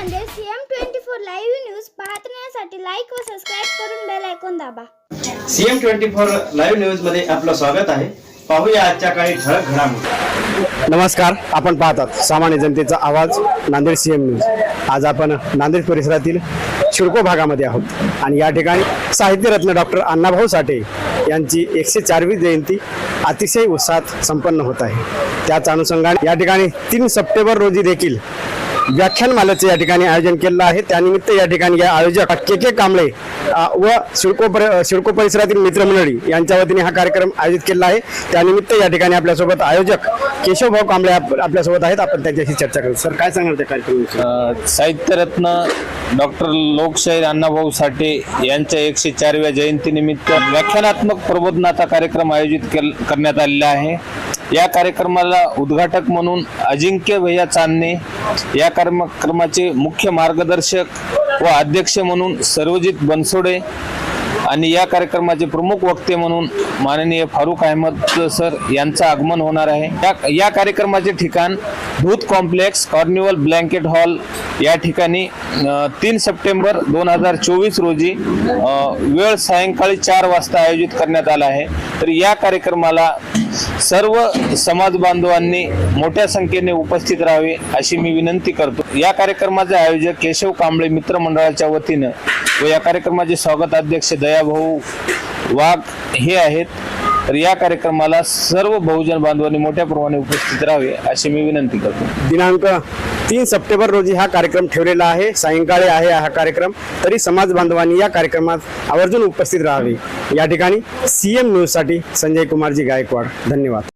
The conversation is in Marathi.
Nanded CM twenty four live news पाहण्यासाठी लाईक व सबस्क्राईब करून बेल ऐकून दाबा. सीएम ट्वेंटी फोर लाईव्ह न्यूजमध्ये आपलं स्वागत आहे. पाहूया आजच्या काही ठळक घडामोडी. नमस्कार आपण पाहतात सामान्य जनतेचा आवाज नांदेड सीएम न्यूज आज आपण नांदेड परिसरातील शिडको भागामध्ये आहोत. आणि या ठिकाणी साहित्यरत्न डॉक्टर अण्णाभाऊ साठे यांची एकशे चारवी जयंती अतिशय उत्साहात संपन्न होत आहे. त्याच अनुषंगाने या ठिकाणी तीन सप्टेंबर रोजी देखील व्याख्यानमालेचं या ठिकाणी आयोजन केलेलं आहे. त्यानिमित्त या ठिकाणी या आयोजक के के कांबळे व सिडको पर सिडको परिसरातील मित्रमंडळी यांच्या वतीने हा कार्यक्रम आयोजित केलेला आहे. त्यानिमित्त या ठिकाणी आपल्यासोबत आयोजक केशवभाऊ कांबळे आपल्यासोबत आहेत. आपण त्यांच्याशी चर्चा करू. सर काय सांगणार त्या कार्यक्रम साहित्यरत्न डॉक्टर लोकशाहीर अण्णाभाऊ साठे यांच्या एकशे चारव्या जयंतीनिमित्त व्याख्यानात्मक प्रबोधनाचा कार्यक्रम आयोजित केल करण्यात आलेला आहे. या कार्यक्रमाला उद्घाटक म्हणून अजिंक्य भैया चांदणे या कार्यक्रमाचे मुख्य मार्गदर्शक व अध्यक्ष म्हणून सर्वजित बनसोडे आणि या कार्यक्रमाचे प्रमुख वक्ते म्हणून माननीय फारुख अहमद सर यांचं आगमन होणार आहे. या या कार्यक्रमाचे ठिकाण भूत कॉम्प्लेक्स कॉर्निवल ब्लँकेट हॉल या ठिकाणी तीन सप्टेंबर दोन हजार चोवीस रोजी वेळ सायंकाळी चार वाजता आयोजित करण्यात आला आहे. तर या कार्यक्रमाला सर्व समाज बांधवांनी मोठ्या संख्येने उपस्थित राहावे अशी मी विनंती करतो. या कार्यक्रमाचे आयोजक केशव कांबळे मित्र मंडळाच्या वतीनं व या कार्यक्रमाचे स्वागत अध्यक्ष दयाभाऊ वाघ हे आहेत. तर या कार्यक्रमाला सर्व बहुजन बांधवांनी मोठ्या प्रमाणे उपस्थित राहावे अशी मी विनंती करतो. दिनांक तीन सप्टेंबर रोजी हा कार्यक्रम ठेवलेला आहे. सायंकाळी आहे हा कार्यक्रम. तरी समाज बांधवांनी या कार्यक्रमात आवर्जून उपस्थित राहावे. या ठिकाणी सीएम न्यूजसाठी संजय कुमारजी गायकवाड. धन्यवाद.